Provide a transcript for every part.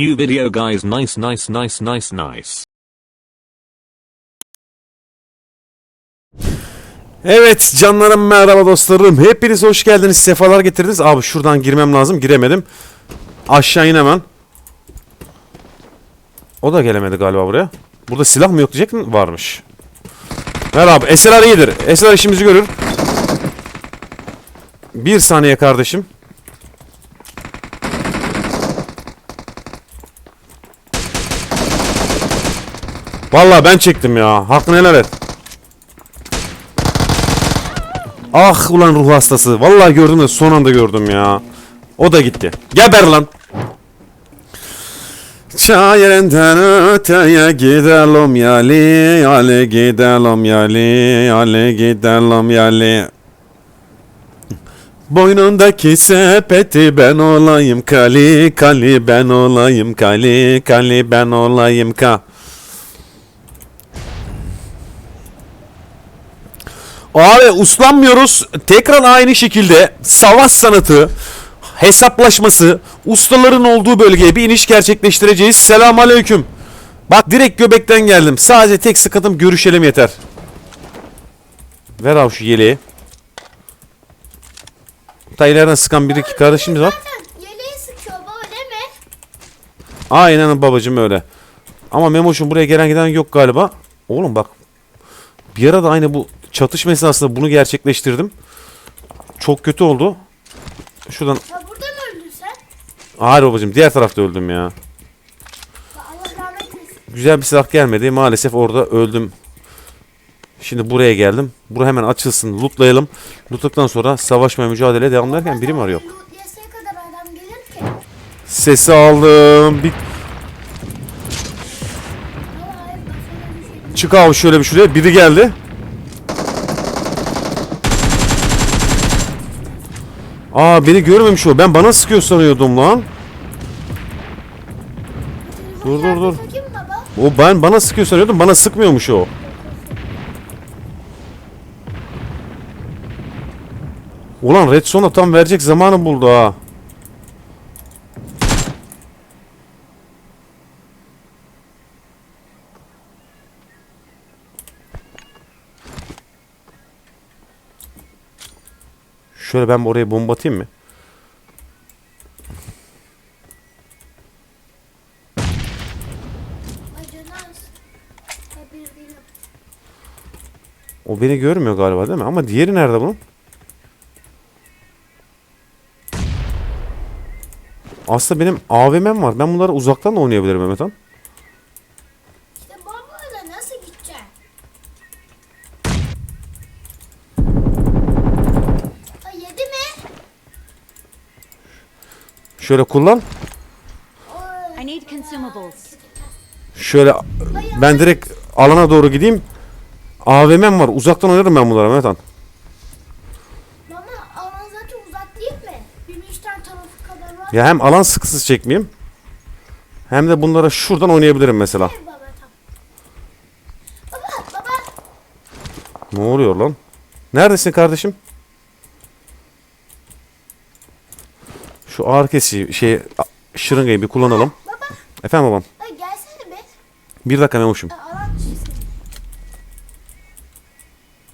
New video guys nice nice nice nice nice. Evet canlarım merhaba dostlarım. Hepiniz hoş geldiniz. Sefalar getirdiniz. Abi şuradan girmem lazım. Giremedim. Aşağı inemem. O da gelemedi galiba buraya. Burada silah mı yok diyecektin? Varmış. Ver abi. Eseler iyidir. Eseler işimizi görür. Bir saniye kardeşim. Vallahi ben çektim ya. Hakkını helal et. Ah ulan ruh hastası. Vallahi gördüm de son anda gördüm ya. O da gitti. Geber lan. Çayırından öteye gidelim yali yali gidelim yali yali gidelim yali. Boynundaki sepeti ben olayım kali kali ben olayım kali kali ben olayım ka. Abi uslanmıyoruz. Tekrar aynı şekilde savaş sanatı, hesaplaşması, ustaların olduğu bölgeye bir iniş gerçekleştireceğiz. Selam aleyküm. Bak direkt göbekten geldim. Sadece tek sıkıntım görüşelim yeter. Ver abi şu yeleği. Ta ileriden sıkan bir iki kardeşimiz var. Yeleği sıkıyor baba değil mi? Aynen babacım öyle. Ama Memoş'un buraya gelen giden yok galiba. Oğlum bak. Bir ara da aynı bu çatışma esnasında bunu gerçekleştirdim. Çok kötü oldu. Şuradan. Ya burada mı öldün sen? Hayır babacım diğer tarafta öldüm ya. Allah. Güzel bir silah gelmedi. Maalesef orada öldüm. Şimdi buraya geldim. Bura hemen açılsın. Lootlayalım. Lootladıktan sonra savaşmaya mücadeleye devam ederken biri mi arıyor? Sesi aldım. Bir düşecek. çık abi şöyle bir şuraya. Biri geldi. Aa beni görmemiş o. Ben bana sıkıyor sanıyordum lan. Dur, dur, dur. O ben bana sıkıyor sanıyordum. Bana sıkmıyormuş o. Ulan Red tam verecek zamanı buldu ha. Şöyle ben oraya bomba atayım mı? O beni görmüyor galiba değil mi? Ama diğeri nerede bunun? Aslında benim AVM'm var. Ben bunları uzaktan da oynayabilirim Mehmet Han. Şöyle kullan. Şöyle ben direkt alana doğru gideyim. AVM'm var. Uzaktan oynarım ben bunları Mehmet Han. Mama alan zaten uzak değil mi? Tane tarafı kadar var. Ya hem alan sıkısız çekmeyeyim. Hem de bunlara şuradan oynayabilirim mesela. Baba baba. Ne oluyor lan? Neredesin kardeşim? Şu ağır kesici şey şırıngayı bir kullanalım. Baba. Efendim babam. Ay gelsene be. Bir dakika Memoş'um. Alan.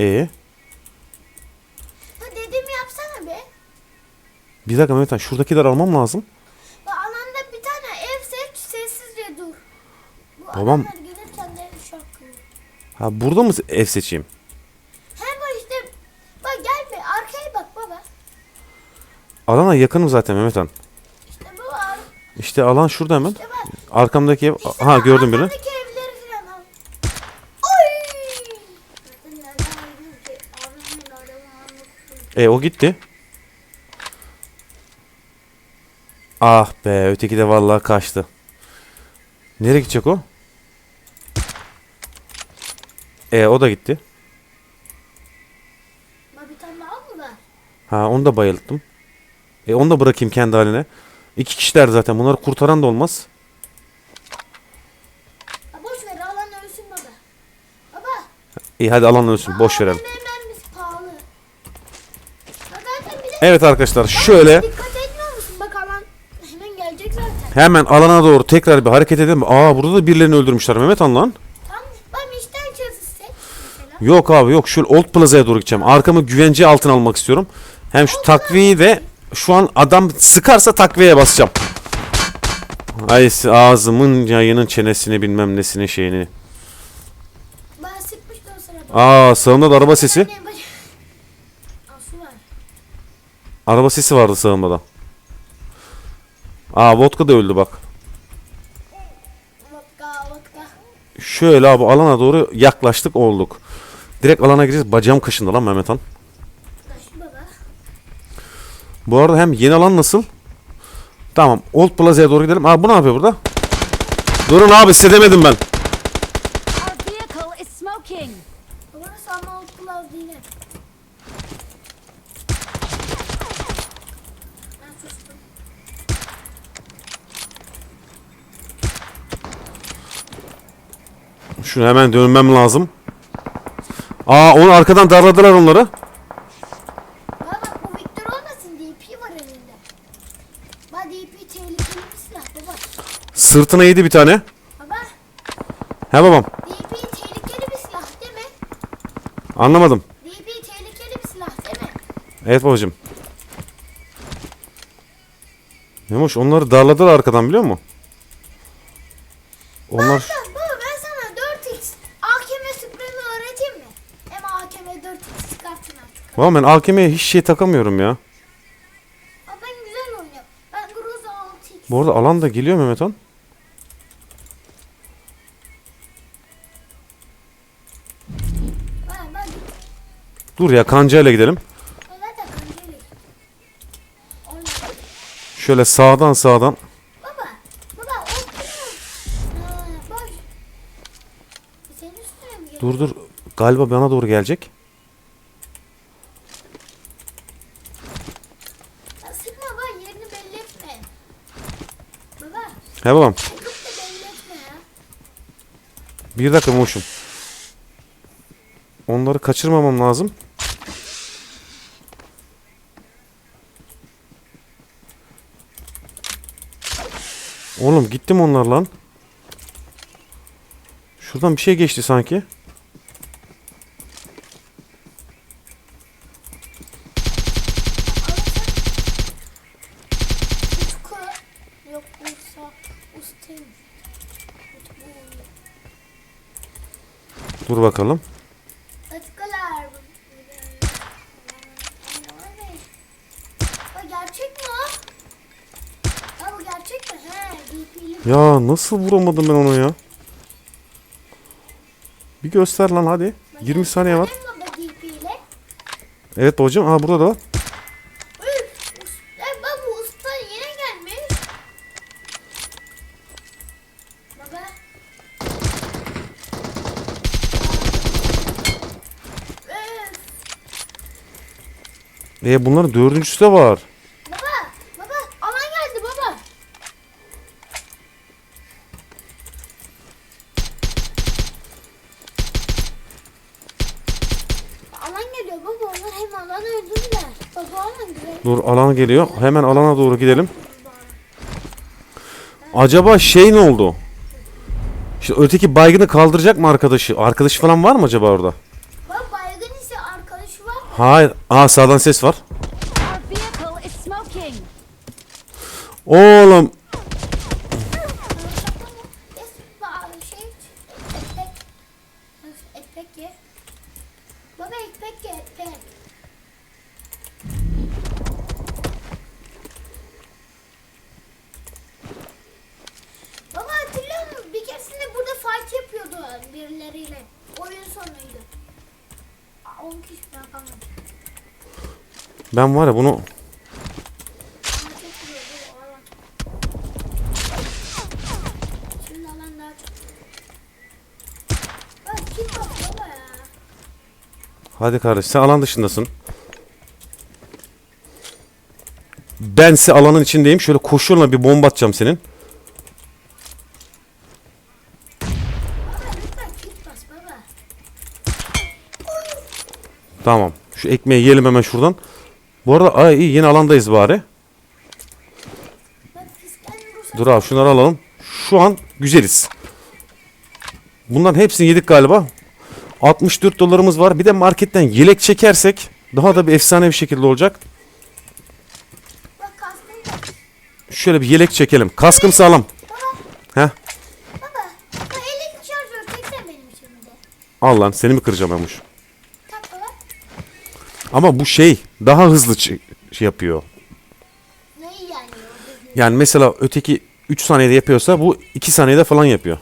Ee? Ha yapsana be. Bir dakika Mehmet Han, şuradakileri almam lazım. Bak alanda bir tane ev seç sessizce dur. Bu Babam- adamlar gelirken de şarkı. Ha burada mı ev seçeyim? Hem bak işte bak gel be arkaya bak baba. Alana yakınım zaten Mehmet Han. İşte bu var. İşte alan şurada hemen. İşte. Arkamdaki ev. İşte Ha gördüm birini. E o gitti. Ah be öteki de vallahi kaçtı. Nereye gidecek o? E o da gitti. Ha onu da bayılttım. E onu da bırakayım kendi haline. İki kişiler zaten. Bunları kurtaran da olmaz. Boş ver alan ölsün baba. Baba. İyi hadi alan ölsün. Boş verelim. AVM mermisi pahalı. Ha, zaten bir de Evet arkadaşlar şöyle dikkat etmiyor musun? Bak alan hemen gelecek zaten. Hemen alana doğru tekrar bir hareket edelim. Aa burada da birilerini öldürmüşler Mehmet Han lan. Tam ben işten çözülsek mesela. Yok abi yok. Şu Old Plaza'ya doğru gideceğim. Arkamı güvence altına almak istiyorum. Hem şu takviyeyi de şu an adam sıkarsa takviyeye basacağım. Ay ağzımın yayının çenesini bilmem nesini şeyini. Ben sıkmıştım. Aa sağımda da araba sesi. Araba sesi vardı sağımda da. Aa vodka da öldü bak. Şöyle abi alana doğru yaklaştık olduk. Direkt alana gireceğiz. Bacağım kaşındı lan Mehmet Han. Bu arada hem yeni alan nasıl? Tamam. Old Plaza'ya doğru gidelim. Aa bu ne yapıyor burada? Durun abi size demedim ben. Şunu hemen dönmem lazım. Aa onu arkadan darladılar onları. Baba bak bu Victor olmasın DP var elinde. Bak DP tehlikeli bir silah baba. Sırtına yedi bir tane. Baba He babam. DP tehlikeli bir silah değil mi? Anlamadım. DP tehlikeli bir silah değil mi? Evet babacım. Memoş onları darladılar arkadan biliyor musun? Onlar Bak baba ben sana 4x AKM Supreme öğreteyim mi? Hem AKM 4x çıkartın artık. Valla ben AKM'ye hiç şey takamıyorum ya. Bu arada alan da geliyor Mehmet Han. Dur ya kancayla gidelim. Şöyle sağdan sağdan. Bak. Dur dur. Galiba bana doğru gelecek. Ya sıkma baba yerini belli etme. He babam. Bir dakika Memoş'um. Onları kaçırmamam lazım. Oğlum gittim onlar lan. Şuradan bir şey geçti sanki. He DP'li. Ya nasıl vuramadım ben onu ya? Bir göster lan hadi. 20 saniye var. Evet hocam. Aa burada da var. E bunların dördüncüsü de var. baba, baba, alan geldi baba. Alan geliyor baba, onlar hem alanı öldürdüler. Baba alan güzel. Dur alan geliyor. Hemen alana doğru gidelim. Acaba şey ne oldu? İşte öteki baygını kaldıracak mı arkadaşı? Arkadaşı falan var mı acaba orada? Baba baygın ise arkadaşı var. Hayır. Aa sağdan ses var. Oğlum. Şey, ekmek. Ekmek ye. Baba ekmek ye, ekmek. Baba hatırlıyor musun? Bir keresinde burada fight yapıyordu birileriyle. Oyun sonuydu. Aa, 10 kişi falan kalmadı. Ben var ya bunu Ama çok vuruyordu o alan. Şimdi alan daha çok. Bak kim bak baba ya. Hadi kardeş sen alan dışındasın. Bense alanın içindeyim. Şöyle koşuyla bir bomba atacağım senin. Baba lütfen kit bas baba. Tamam. Şu ekmeği yiyelim hemen şuradan. Bu arada ay iyi yine alandayız bari. Dur abi şunları alalım. Şu an güzeliz. Bunların hepsini yedik galiba. 64 dolarımız var. Bir de marketten yelek çekersek daha da bir efsane bir şekilde olacak. Şöyle bir yelek çekelim. Kaskım sağlam. Baba, Heh. baba. Bu elektrik şarjör Ama bu şey daha hızlı şey yapıyor. Neyi yani? Yani mesela öteki 3 saniyede yapıyorsa bu 2 saniyede falan yapıyor.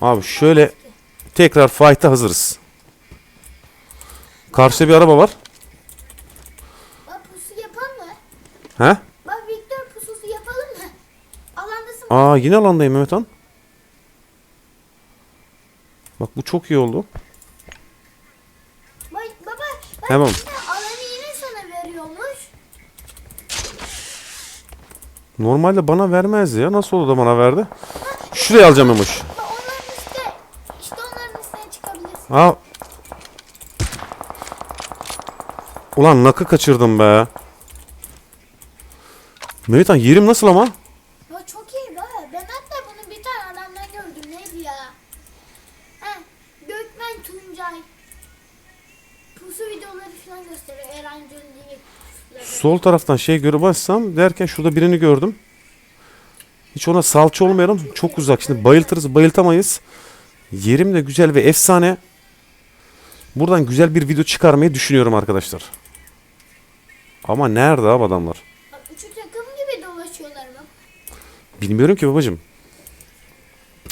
Abi şöyle tekrar fight'a hazırız. Karşıda bir araba var. Bak pusu yapalım mı? He? Bak Victor pususu yapalım mı? Alandasın. Aa yine alandayım Mehmet Han. Bak bu çok iyi oldu. Tamam. alanı yine sana veriyormuş. Normalde bana vermezdi ya. Nasıl oldu da bana verdi? Şuraya alacağım. Bak onların üstte. İşte onların üstüne çıkabilirsin. Aa. Ulan nakı kaçırdım be. Mehmet Han yerim nasıl ama? Sol taraftan şey göremezsem derken şurada birini gördüm. Hiç ona salça olmayalım. Çok uzak. Şimdi bayıltırız bayıltamayız. Yerim de güzel ve efsane. Buradan güzel bir video çıkarmayı düşünüyorum arkadaşlar. Ama nerede abi adamlar? Üçü takım gibi dolaşıyorlar bak. Bilmiyorum ki babacım.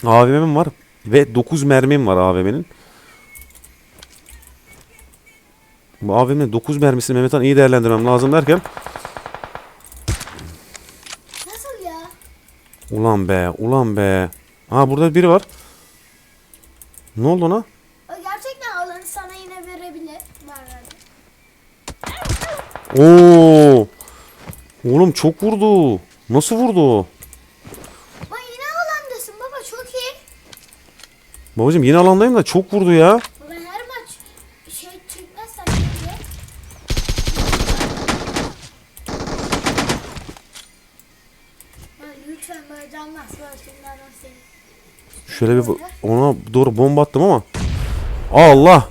AVM'm var ve 9 mermim var AVM'nin. Bu AVM'nin 9 mermisini Mehmet Han iyi değerlendirmem lazım derken Nasıl ya? Ulan be, ulan be. Ha burada biri var. Ne oldu ona? O gerçekten alanı sana yine verebilir. Oo! Oğlum çok vurdu. Nasıl vurdu? Bak yine alandasın baba çok iyi. Babacım yine alandayım da çok vurdu ya. Ha, lütfen böyle canmaz. Böyle şunlardan seni. Şöyle bir ona doğru bomba attım ama. Allah!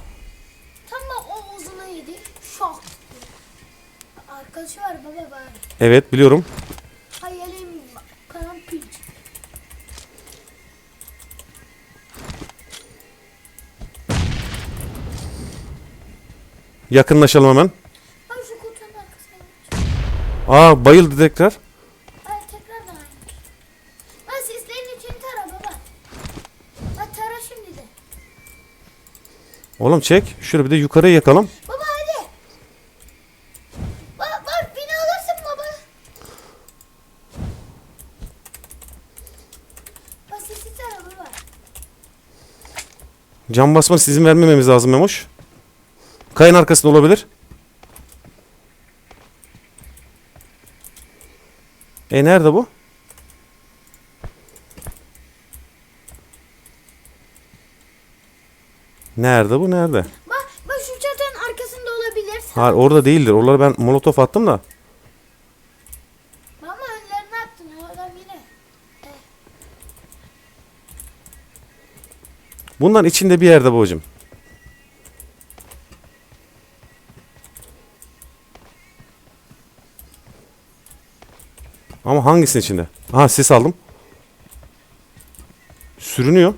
Tam da o uzuna yedi. Şok. Arkadaşı var baba bari. Evet biliyorum. Hayalim karan piç. Yakınlaşalım hemen. Aa bayıldı tekrar. Oğlum çek. Şöyle bir de yukarıya yakalım. Baba hadi. Bak bak beni alırsın baba. Bak sesi tara baba. Cam basma sizin vermememiz lazım Memoş. Kayın arkasında olabilir. E nerede bu? Nerede bu nerede? Bak bak şu çatının arkasında olabilir. Hayır orada değildir. Oraları ben molotof attım da. Ama önlerine attın adam yine. Bunların içinde bir yerde babacım. Ama hangisinin içinde? Aha ses aldım. Sürünüyor.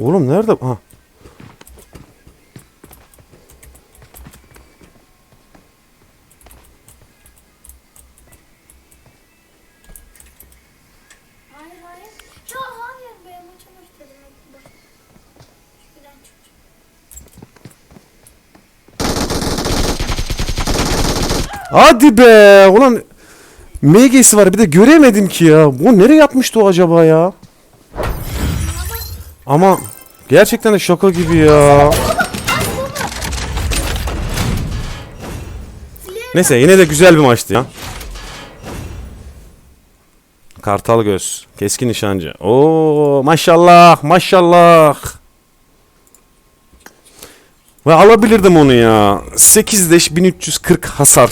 Oğlum nerede? Ha. Hadi be. Ulan MG'si var bir de göremedim ki ya. Bu nereye yapmıştı o acaba ya? Ama gerçekten de şaka gibi ya. Neyse yine de güzel bir maçtı ya. Kartal göz. Keskin nişancı. Oo maşallah maşallah. Ve alabilirdim onu ya. 8 leş 1340 hasar.